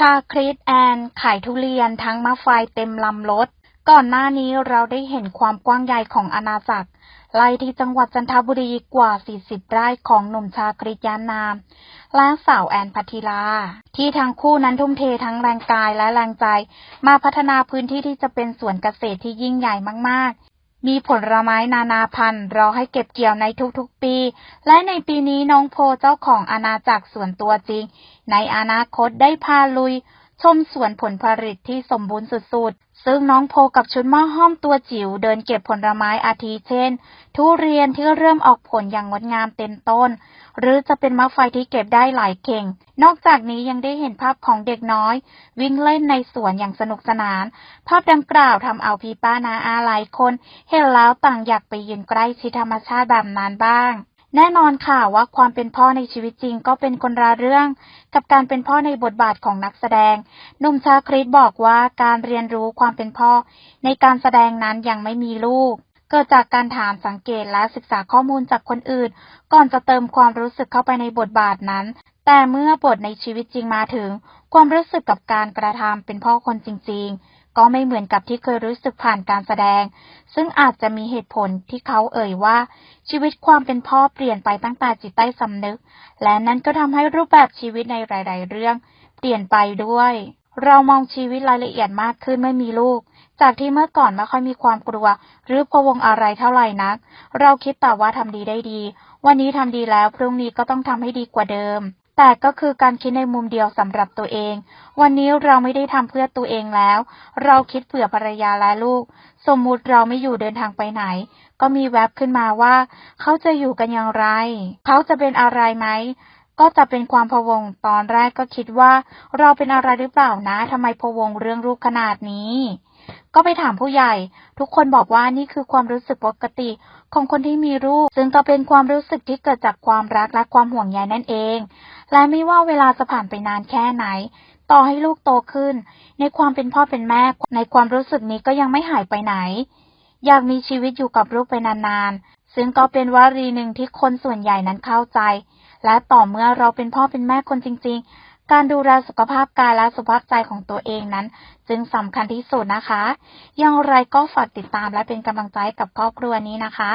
ชาคริสแอนขายทุเรียนทั้งมะไฟเต็มลำรถ ก่อนหน้านี้เราได้เห็นความกว้างใหญ่ของอาณาจักรไล่ที่จังหวัดจันทบุรีกว่า 40 ไร่ของหนุ่มชาคริสยานนามและสาวแอนพัทิลา ที่ทั้งคู่นั้นทุ่มเททั้งแรงกายและแรงใจ มาพัฒนาพื้นที่ที่จะเป็นสวนเกษตรที่ยิ่งใหญ่มากๆ มีผลไม้นานาพันธุ์รอให้เก็บเกี่ยวในทุกๆปี และในปีนี้น้องโพเจ้าของอาณาจักรส่วนตัวจริง ในอนาคตได้พาลุย ชมสวนผลผลิตที่สมบูรณ์สุดๆ ซึ่งน้องโพกับชุดหม้อห้อมตัวจิ๋วเดินเก็บผลไม้อาทิเช่น ทุเรียนที่เริ่มออกผลอย่างงดงามเต็มต้น หรือจะเป็นมะไฟที่เก็บได้หลายเข่ง นอกจากนี้ยังได้เห็นภาพของเด็กน้อย วิ่งเล่นในสวนอย่างสนุกสนาน ภาพดังกล่าวทำเอาพี่ป้านาอาหลายคน เห็นแล้วต่างอยากไปยืนใกล้ชิดธรรมชาติแบบนั้นบ้าง แน่นอนค่ะว่าความเป็นพ่อในชีวิตจริงก็เป็นคนละเรื่อง กับการเป็นพ่อในบทบาทของนักแสดงหนุ่มชาคริสบอกว่าการเรียนรู้ความเป็นพ่อ ในการแสดงนั้นยังไม่มีลูก เกิดจากการถามสังเกตและศึกษาข้อมูลจากคนอื่น ก่อนจะเติมความรู้สึกเข้าไปในบทบาทนั้น แต่เมื่อบทในชีวิตจริงมาถึง ความรู้สึกกับการกระทำเป็นพ่อคนจริง ๆ ก็ไม่เหมือนกับที่เคยรู้สึกผ่านการแสดง ซึ่งอาจจะมีเหตุผลที่เขาเอ่ยว่า ชีวิตความเป็นพ่อเปลี่ยนไปตั้งแต่จิตใต้สำนึก และนั่นก็ทำให้รูปแบบชีวิตในหลาย ๆ เรื่อง เปลี่ยนไปด้วย เรามองชีวิตรายละเอียดมากขึ้นไม่มีลูก จากที่เมื่อก่อนไม่ค่อยมีความกลัว หรือพะวงอะไรเท่าไหร่นัก เราคิดแต่ว่าทำดีได้ดี วันนี้ทำดีแล้วพรุ่งนี้ก็ต้องทำให้ดีกว่าเดิม แต่ก็คือการคิดในมุมเดียวสำหรับตัวเอง วันนี้เราไม่ได้ทำเพื่อตัวเองแล้ว เราคิดเผื่อภรรยาและลูก สมมุติเราไม่อยู่เดินทางไปไหน ก็มีแวบขึ้นมาว่า เขาจะอยู่กันอย่างไร เขาจะเป็นอะไรไหมก็จะเป็นความพะวงตอนแรกก็คิดว่า เราเป็นอะไรหรือเปล่านะทำไมพะวงเรื่องลูกขนาดนี้ ก็ไปถามผู้ใหญ่ ทุกคนบอกว่านี่คือความรู้สึกปกติ ของคนที่มีลูก ซึ่งก็เป็นความรู้สึกที่เกิดจากความรักและความห่วงใยนั่นเอง และไม่ว่าเวลาจะผ่านไปนานแค่ไหน ต่อให้ลูกโตขึ้น ในความเป็นพ่อเป็นแม่ ในความรู้สึกนี้ก็ยังไม่หายไปไหน อยากมีชีวิตอยู่กับลูกไปนานๆ ซึ่งก็เป็นวลีหนึ่งที่คนส่วนใหญ่นั้นเข้าใจ และต่อเมื่อเราเป็นพ่อเป็นแม่คนจริง ๆ การดูแลสุขภาพกายและสุขภาพใจของตัวเองนั้น จึงสำคัญที่สุดนะคะ อย่างไรก็ฝากติดตามและเป็นกำลังใจกับครอบครัวนี้นะคะ